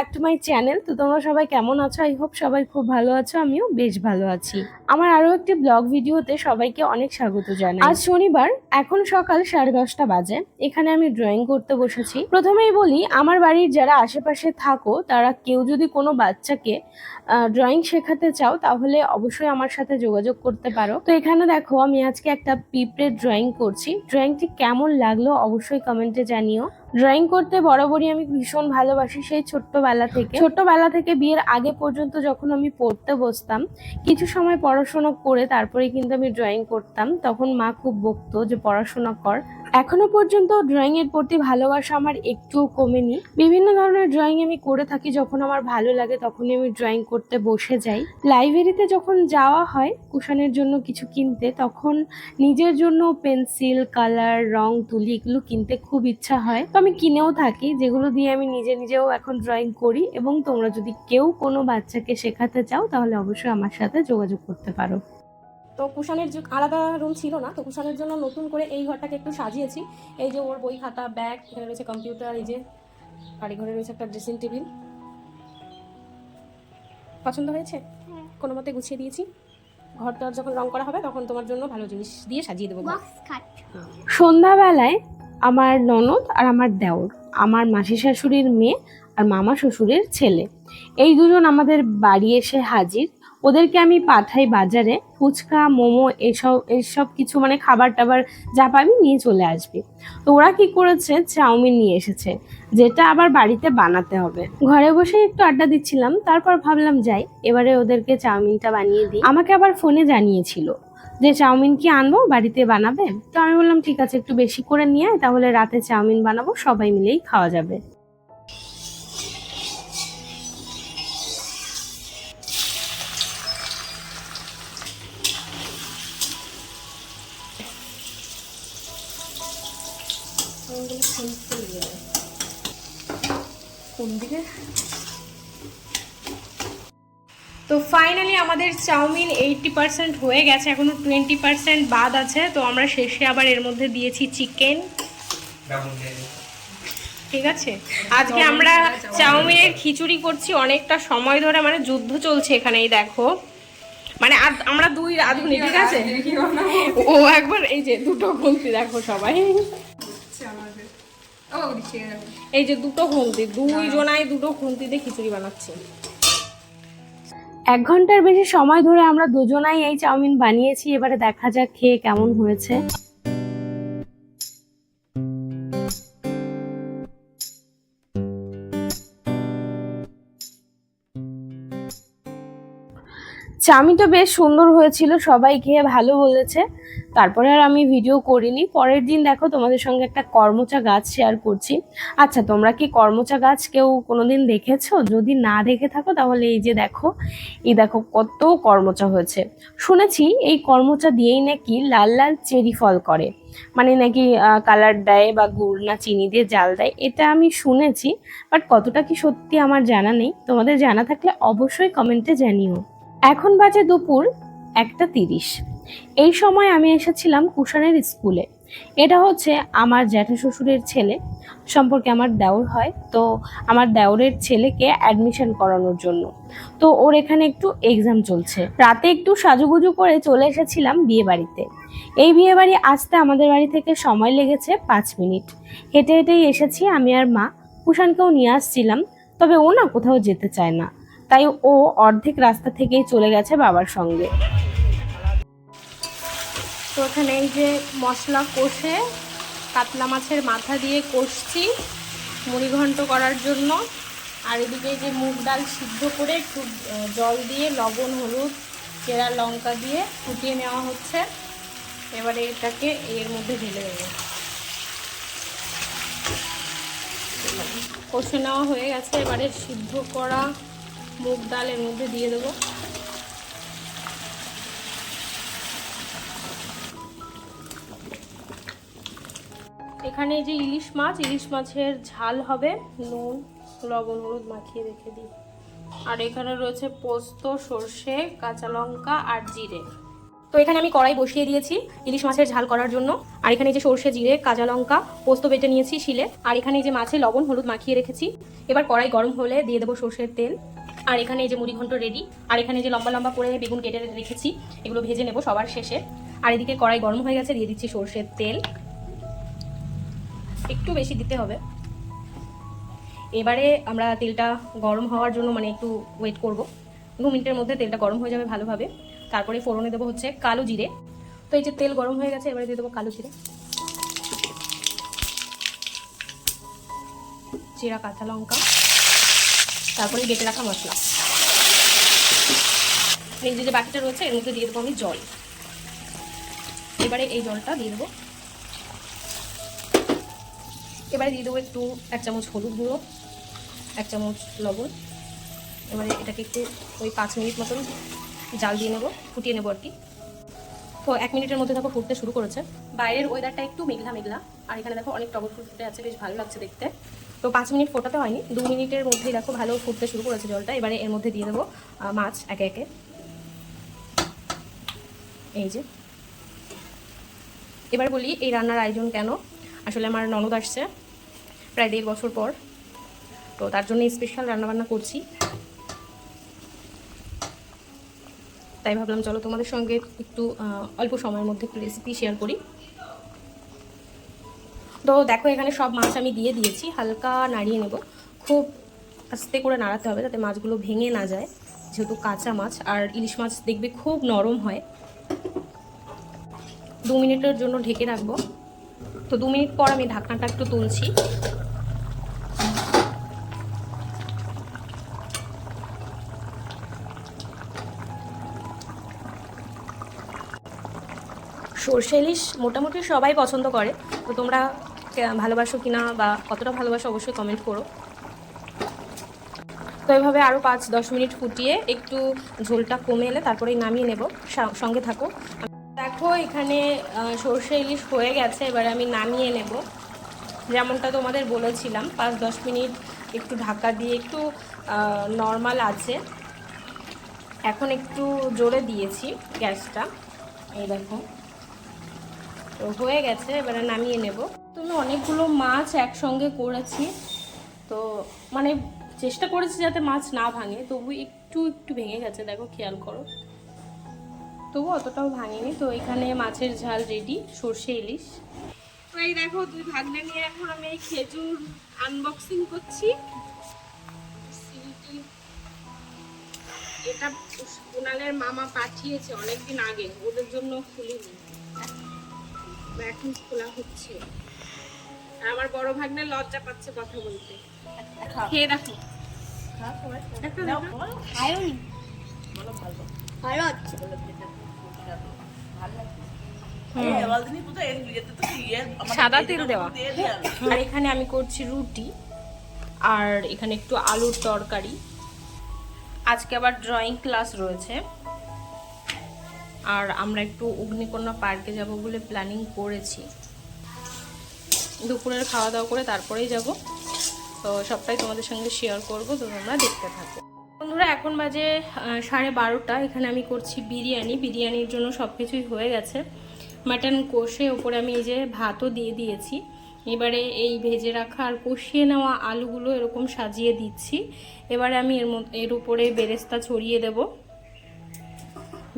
Back to my channel তো তোমরা সবাই কেমন আছো? আই হোপ সবাই খুব ভালো আছো, আমিও বেশ ভালো আছি। আমার আরও একটি ব্লগ ভিডিওতে সবাইকে অনেক স্বাগত জানাই। আজ শনিবার, এখন সকাল সাড়ে দশটা বাজে। এখানে আমি ড্রয়িং করতে বসেছি। প্রথমেই বলি, আমার বাড়ির যারা আশেপাশে থাকো, তারা কেউ যদি কোনো বাচ্চাকে ড্রয়িং শেখাতে চাও, তাহলে অবশ্যই আমার সাথে যোগাযোগ করতে পারো। তো এখানে দেখো, আমি আজকে একটা পিঁপড়ে ড্রয়িং করছি। ড্রয়িংটি কেমন লাগল অবশ্যই কমেন্টে জানিও। ড্রয়িং করতে বরাবরই আমি ভীষণ ভালোবাসি সেই ছোট্টবেলা থেকে। ছোট্টবেলা থেকে বিয়ের আগে পর্যন্ত যখন আমি পড়তে বসতাম, কিছু সময় পড়াশোনা করে তারপরে কিন্তু আমি ড্রয়িং করতাম। তখন মা খুব বকতো যে, পড়াশোনা কর। এখনও পর্যন্ত ড্রয়িং এর প্রতি ভালোবাসা আমার একটুও কমেনি। বিভিন্ন ধরনের ড্রয়িং আমি করে থাকি, যখন আমার ভালো লাগে তখনই আমি ড্রয়িং করতে বসে যাই। লাইব্রেরিতে যখন যাওয়া হয় কুশানের জন্য কিছু কিনতে, তখন নিজের জন্য পেন্সিল কালার রং, তুলি এগুলো কিনতে খুব ইচ্ছা হয়। তো আমি কিনেও থাকি, যেগুলো দিয়ে আমি নিজে নিজেও এখন ড্রয়িং করি এবং তোমরা যদি কেউ কোনো বাচ্চাকে শেখাতে চাও, তাহলে অবশ্যই আমার সাথে যোগাযোগ করতে পারো। তো কুষাণের যে আলাদা রুম ছিল না তো কুষাণের জন্য নতুন করে এই ঘরটাকে একটু সাজিয়েছি। এই যে ওর বই খাতা ব্যাগ এখানে রয়েছে কম্পিউটার এই যে বাড়ি ঘরে রয়েছে একটা ড্রেসিং টেবিল পছন্দ হয়েছে? কোনো মতে গুছিয়ে দিয়েছি? ঘরটা যখন রং করা হবে তখন তোমার জন্য ভালো জিনিস দিয়ে সাজিয়ে দেবো। সন্ধ্যাবেলায় আমার ননদ আর আমার দেওর আমার মাসি শাশুড়ির মেয়ে আর মামা শ্বশুরের ছেলে। এই দুজন আমাদের বাড়ি এসে হাজির। ওদেরকে আমি পাঠাই বাজারে, ফুচকা, মোমো, এসব এসব কিছু মানে খাবার টাবার যা পাবি নিয়ে চলে আসবি। তো ওরা কি করেছে? চাউমিন নিয়ে এসেছে, যেটা আবার বাড়িতে বানাতে হবে। ঘরে বসে একটু আড্ডা দিচ্ছিলাম, তারপর ভাবলাম যাই, এবারে ওদেরকে চাউমিনটা বানিয়ে দিই। আমাকে আবার ফোনে জানিয়েছিল যে, চাউমিন কি আনব? বাড়িতে বানাবে? তো আমি বললাম, ঠিক আছে, একটু বেশি করে নিয়ে তাহলে রাতে চাউমিন বানাবো, সবাই মিলেই খাওয়া যাবে। তো ফাইনালি আমাদের চাউমিন এইটটি পার্সেন্ট হয়ে গেছে, এখনও টোয়েন্টি পার্সেন্ট বাদ আছে, তো আমরা শেষে আবার এর মধ্যে দিয়েছি চিকেন ঠিক আছে? আজকে আমরা চাউমিনের খিচুড়ি করছি অনেকটা সময় ধরে মানে যুদ্ধ চলছে এখানেই, দেখো। মানে আমরা দুই রাঁধুনি ঠিক আছে? ও একবার, এই যে দুটো খুন্তি দেখো সবাই। এই যে দুটো খুন্তি দুই জনাই দুটো খুন্তিতে খিচুড়ি বানাচ্ছি। এক ঘণ্টার বেশি সময় ধরে আমরা দুজনাই এই চাউমিন বানিয়েছি এবারে দেখা যাক খেয়ে কেমন হয়েছে। চাউমিনটা বেশ সুন্দর হয়েছিল সবাই খেয়ে ভালো বলেছে। তারপরে আর আমি ভিডিও করিনি। পরের দিন দেখো তোমাদের সঙ্গে একটা কর্মচা গাছ শেয়ার করছি। আচ্ছা তোমরা কি কর্মচা গাছ কেউ কোনোদিন দেখেছ? যদি না দেখে থাকো তাহলে এই যে দেখো, এই দেখো কত কর্মচা হয়েছে। শুনেছি এই কর্মচা দিয়েই নাকি লাল লাল চেরি ফল করে। মানে নাকি কালার দেয় বা গুড় না চিনি দিয়ে জাল দেয়, এটা আমি শুনেছি। বাট কতটা কি সত্যি আমার জানা নেই। তোমাদের জানা থাকলে অবশ্যই কমেন্টে জানিও। এখন বাজে দুপুর একটা তিরিশ। এই সময় আমি এসেছিলাম কুষাণের স্কুলে। এটা হচ্ছে আমার জ্যাঠা শ্বশুরের ছেলে, সম্পর্কে আমার দেওর হয়। তো আমার দেওরের ছেলেকে অ্যাডমিশন করানোর জন্য। তো ওর এখানে একটু এক্সাম চলছে। রাতে একটু সাজুগুজু করে চলে এসেছিলাম বিয়ে বাড়িতে এই বিয়ে বাড়ি আসতে আমাদের বাড়ি থেকে সময় লেগেছে পাঁচ মিনিট। হেঁটে হেঁটেই এসেছি আমি আর মা। কুষাণকেও নিয়ে আসছিলাম, তবে ও না কোথাও যেতে চায় না। তাই ও অর্ধেক রাস্তা থেকেই চলে গেছে বাবার সঙ্গে। তো এখানে এই যে মশলা কষে কাতলা মাছের মাথা দিয়ে কষছি মুড়ি ঘন্ট করার জন্য। আর এদিকে যে মুগ ডাল সিদ্ধ করে একটু জল দিয়ে লবণ, হলুদ, চেরা লঙ্কা দিয়ে ফুটিয়ে নেওয়া হচ্ছে। এবারে এটাকে এর মধ্যে ঢেলে দেবো। কষে নেওয়া হয়ে গেছে। এবারে সিদ্ধ করা মুগ ডাল এর মধ্যে দিয়ে দেবো। এখানে যে ইলিশ মাছ, ইলিশ মাছের ঝাল হবে। নুন, লবণ, হলুদ মাখিয়ে রেখে দিই। আর এখানে রয়েছে পোস্ত, সর্ষে, কাঁচা লঙ্কা আর জিরে। তো এখানে আমি কড়াই বসিয়ে দিয়েছি ইলিশ মাছের ঝাল করার জন্য। আর এখানে যে সর্ষে, জিরে, কাঁচা লঙ্কা, পোস্ত বেটে নিয়েছি শিলে। আর এখানে যে মাছে লবণ, হলুদ মাখিয়ে রেখেছি। এবার কড়াই গরম হলে দিয়ে দেবো সর্ষের তেল। আর এখানে এই যে মুড়ি ঘন্ট রেডি আর এখানে যে লম্বা লম্বা করে বেগুন কেটে রেখেছি। এগুলো ভেজে নেব সবার শেষে। আর এদিকে কড়াই গরম হয়ে গেছে, দিয়ে দিচ্ছি সর্ষের তেল। একটু বেশি দিতে হবে। এবারে আমরা তেলটা গরম হওয়ার জন্য মানে একটু ওয়েট করব। দু মিনিটের মধ্যে তেলটা গরম হয়ে যাবে ভালোভাবে। তারপরে ফোড়নে দেবো হচ্ছে কালো জিরে। তো এই যে তেল গরম হয়ে গেছে, এবারে দিয়ে দেবো কালো জিরে। জিরা, কাঁচা লঙ্কা। তারপরে বেটে রাখা মশলা। এই যে বাকিটা রয়েছে, এর মধ্যে দিয়ে দেবো আমি জল। এবারে এই জলটা দিয়ে দেবো। এবারে দিয়ে দেবো একটু এক চামচ হলুদ গুঁড়ো, এক চামচ লবণ। এবারে এটাকে একটু ওই পাঁচ মিনিট মতন জাল দিয়ে নেব, ফুটিয়ে নেব আর কি। তো এক মিনিটের মধ্যে দেখো ফুটতে শুরু করেছে। বাইরের ওয়েদারটা একটু মেঘলা মেঘলা, আর এখানে দেখো অনেক টগর ফুল ফুটে আছে, বেশ ভালো লাগছে দেখতে। তো পাঁচ মিনিট ফোটাতে হয়নি, দু মিনিটের মধ্যেই দেখো ভালো ফুটতে শুরু করেছে জলটা। এবারে এর মধ্যে দিয়ে দেবো মাছ একে একে। এই যে। এবার বলি এই রান্নার আয়োজন কেন? আসলে আমার ননদ আসছে, প্রায় দেড় বছর পর। তো তার জন্য স্পেশাল রান্নাবান্না করছি। তাই ভাবলাম, চলো তোমাদের সঙ্গে একটু অল্প সময়ের মধ্যে একটু রেসিপি শেয়ার করি। তো দেখো, এখানে সব মাছ আমি দিয়ে দিয়েছি। হালকা নাড়িয়ে নেব। খুব আস্তে করে নাড়াতে হবে যাতে মাছগুলো ভেঙে না যায়, যেহেতু কাঁচা মাছ। আর ইলিশ মাছ দেখবে খুব নরম হয়। দু মিনিটের জন্য ঢেকে রাখব। তো দু মিনিট পর আমি ঢাকনাটা একটু তুলছি। সর্ষে ইলিশ মোটামুটি সবাই পছন্দ করে। তো তোমরা ভালোবাসো কিনা বা কতটা ভালোবাসো অবশ্যই কমেন্ট করো। তো এভাবে আরও পাঁচ দশ মিনিট ফুটিয়ে একটু ঝোলটা কমে এলে তারপরেই নামিয়ে নেব। সঙ্গে থাকো। এখানে সর্ষে ইলিশ হয়ে গেছে, এবারে আমি নামিয়ে নেব। যেমনটা তোমাদের বলেছিলাম, পাঁচ দশ মিনিট একটু ঢাকা দিয়ে একটু নর্মাল আছে। এখন একটু জোরে দিয়েছি গ্যাসটা। এই দেখো। তো হয়ে গেছে, এবারে নামিয়ে নেব। তুমি অনেকগুলো মাছ একসঙ্গে করেছি। তো মানে চেষ্টা করেছি যাতে মাছ না ভাঙে, তবু একটু একটু ভেঙে গেছে, দেখো, খেয়াল করো। তবু অতটাও ভাঙেনি। তো এখানে মাছের ঝাল রেডি সর্ষে ইলিশ। তো এই দেখো দুই ভাগনা নিয়ে এখন আমি এই খেজুর আনবক্সিং করছি। এটা কুনালের মামা পাঠিয়েছে অনেকদিন আগে ওদের জন্য খুলিনি। এখন খোলা হচ্ছে। আর আমার বড় ভাগ্নে লজ্জা পাচ্ছে কথা বলতে। খেয়ে দেখো। দেখো, দেখো। ভালো। হচ্ছে সাদা তেল দেওয়া। আর এখানে আমি করছি রুটি আর এখানে একটু আলুর তরকারি। আজকে আবার ড্রয়িং ক্লাস রয়েছে। আর আমরা একটু অগ্নিকন্যা পার্কে যাব বলে প্ল্যানিং করেছি। দুপুরের খাওয়া দাওয়া করে তারপরেই যাব। তো সবটাই তোমাদের সঙ্গে শেয়ার করব তো তোমরা দেখতে থাকো। বন্ধুরা এখন বাজে সাড়ে বারোটা। এখানে আমি করছি বিরিয়ানি। বিরিয়ানির জন্য সব কিছুই হয়ে গেছে। মাটন কষে ওপরে আমি এই যে ভাতও দিয়ে দিয়েছি। এবারে এই ভেজে রাখা আর কষিয়ে নেওয়া আলুগুলো এরকম সাজিয়ে দিচ্ছি। এবারে আমি এর এর উপরে বেরেস্তা ছড়িয়ে দেবো।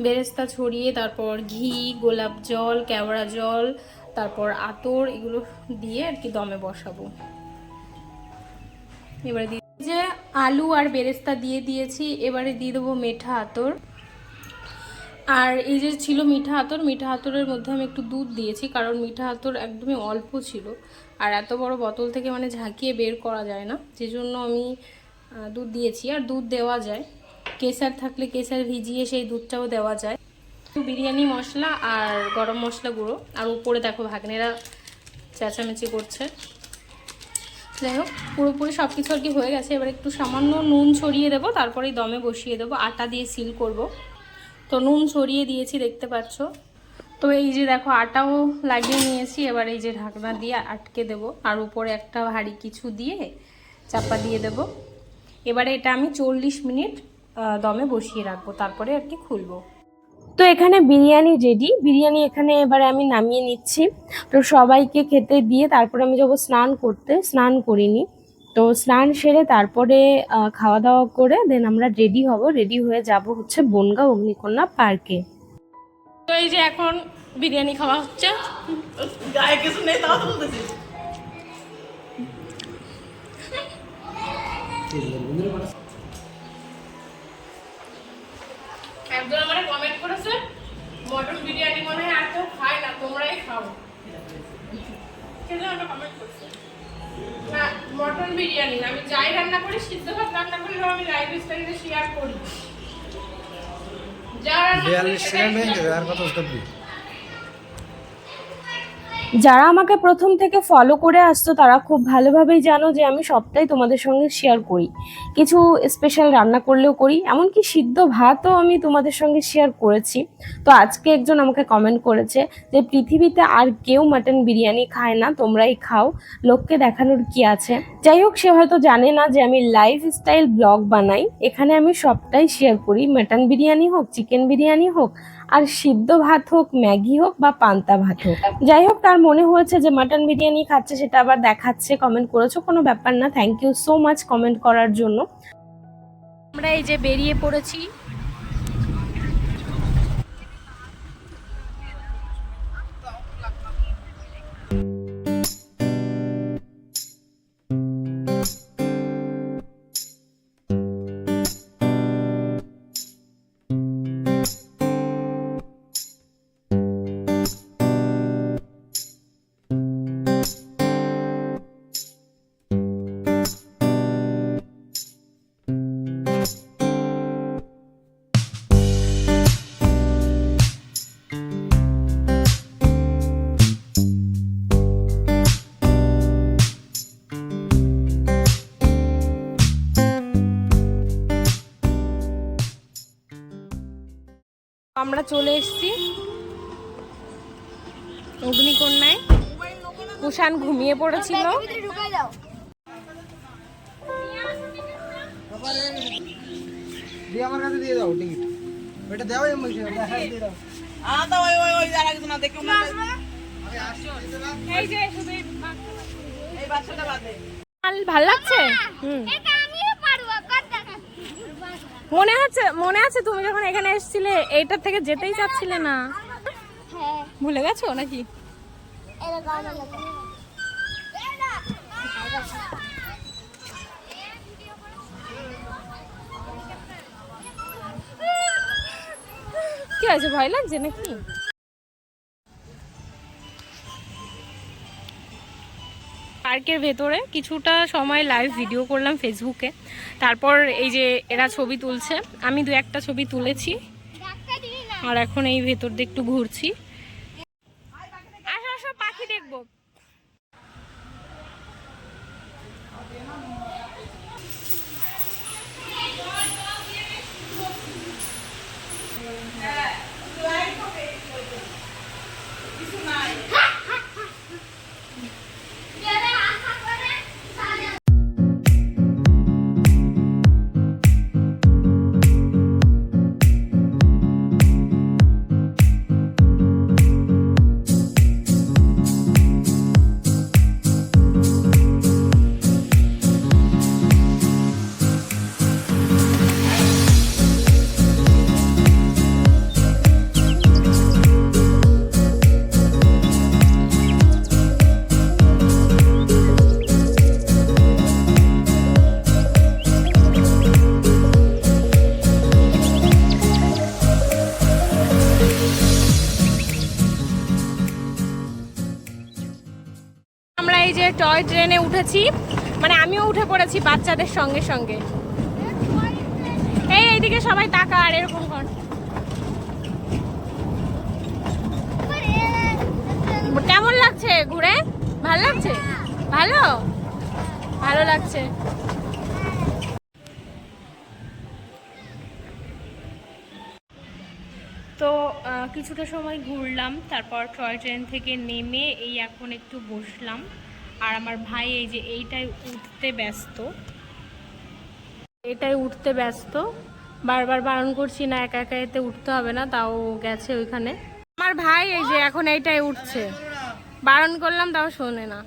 বেরেস্তা ছড়িয়ে তারপর ঘি, গোলাপ জল, কেওড়া জল, তারপর আতর, এগুলো দিয়ে আর কি দমে বসাবো। এবারে যে আলু আর বেরেস্তা দিয়ে দিয়েছি, এবারে দিয়ে দেবো মেঠা আতর। আর এই যে ছিল মিঠা আতর, মিঠা আতরের মধ্যে আমি একটু দুধ দিয়েছি, কারণ মিঠা আতর একদমই অল্প ছিল। আর এত বড় বোতল থেকে মানে ঝাঁকিয়ে বের করা যায় না যে জন্য আমি দুধ দিয়েছি। আর দুধ দেওয়া যায়। কেসার থাকলে কেসার ভিজিয়ে সেই দুধটাও দেওয়া যায়। বিরিয়ানি মশলা আর গরম মশলা গুঁড়ো। আর উপরে দেখো ভাগ্নেরা চেঁচামেচি করছে। যাই হোক, পুরোপুরি সব কিছু আর কি হয়ে গেছে। এবার একটু সামান্য নুন ছড়িয়ে দেবো তারপরেই দমে বসিয়ে দেবো। আটা দিয়ে সিল করব। তো নুন ছড়িয়ে দিয়েছি, দেখতে পাচ্ছ। তো এই যে দেখো, আটাও লাগিয়ে নিয়েছি। এবার এই যে ঢাকনা দিয়ে আটকে দেব। আর উপরে একটা ভারী কিছু দিয়ে চাপা দিয়ে দেব। এবারে এটা আমি চল্লিশ মিনিট দমে বসিয়ে রাখব। তারপরে আর কি খুলবো। তো এখানে বিরিয়ানি রেডি বিরিয়ানি এখানে এবারে আমি নামিয়ে নিচ্ছি। তো সবাইকে খেতে দিয়ে তারপরে আমি যাব স্নান করতে। স্নান করিনি। তো স্নান সেরে তারপরে খাওয়া দাওয়া করে দেন আমরা রেডি হব। রেডি হয়ে যাব হচ্ছে বনগাঁ অগ্নিকন্যা পার্কে তো এই যে এখন বিরিয়ানি খাওয়া হচ্ছে। গায়ে কিছু নেই তাও তো বলতেছি। একজন আমার কমেন্ট করেছে মটন বিরিয়ানি মনে হয় আর কেউ খায় না তোমরাই খাও। সেজন্য একটা কমেন্ট করছে। না মটন বিরিয়ানি আমি যাই রান্না করি সিদ্ধ ভাত রান্না করলেও আমি লাইফ স্টাইলে শেয়ার করি। যা রান্না করি সেটাই সেকেন্ড হয়ে যারা আমাকে প্রথম থেকে ফলো করে আসতো, তারা খুব ভালোভাবেই জানো যে আমি সবটাই তোমাদের সঙ্গে শেয়ার করি। কিছু স্পেশাল রান্না করলেও করি, এমনকি সিদ্ধ ভাতও আমি তোমাদের সঙ্গে শেয়ার করেছি। তো আজকে একজন আমাকে কমেন্ট করেছে যে, পৃথিবীতে আর কেউ মাটন বিরিয়ানি খায় না, তোমরাই খাও। লোককে দেখানোর কি আছে? যাই হোক, সে হয়তো জানে না যে আমি লাইফ স্টাইল ব্লগ বানাই। এখানে আমি সবটাই শেয়ার করি। মাটন বিরিয়ানি হোক চিকেন বিরিয়ানি হোক আর সিদ্ধ ভাত হোক, ম্যাগি হোক বা পান্তা ভাত হোক। যাই হোক, তার মনে হয়েছে যে মাটন বিরিয়ানি খাচ্ছে, সেটা আবার দেখাচ্ছে কমেন্ট করেছ, কোনো ব্যাপার না। Thank you so much comment করার জন্য। আমরা এই যে বেরিয়ে পড়েছি আমরা চলে এসেছি অগ্নিকন্যায়। কুষাণ ঘুমিয়ে পড়েছিল। দিয়ে আমার কাছে দিয়ে দাও টিকিট ওইটা দেওয়াই আমি দিয়ে দাও আ তো ওই ওই ওই আর একজন দেখো এই যে শুধু এই এই বাচ্চাটা বাদে। ভালো লাগছে? হুম। মনে আছে মনে আছে তুমি যখন এখানে এসেছিলে, এইটার থেকে যেতেই চাচ্ছিলে না? ভুলে গেছো নাকি? কি আছে ভয় লাগছে নাকি? পার্কের ভেতরে কিছুটা সময় লাইভ ভিডিও করলাম ফেসবুকে তারপর এই যে এরা ছবি তুলছে, আমি দু একটা ছবি তুলেছি। আর এখন এই ভেতর দিয়ে একটু ঘুরছি। যে টয় ট্রেনে উঠেছি মানে আমিও উঠে পড়েছি বাচ্চাদের সঙ্গে সঙ্গে। এই এইদিকে সবাই তাকা, আর এরকম কর কেমন লাগছে ঘুরে? ভালো লাগছে? ভালো? ভালো লাগছে। তো কিছুটা সময় ঘুরলাম, তারপর টয় ট্রেন থেকে নেমে এই এখন একটু বসলাম। আর আমার ভাই এই যে এইটাই উঠতে ব্যস্ত। এটাই উঠতে ব্যস্ত। বারবার বারণ করছি না, একা একা এতে উঠতে হবে না, তাও গেছে ওইখানে। আমার ভাই এই যে এখন এইটাই উঠছে। বারণ করলাম, তাও শোনে না।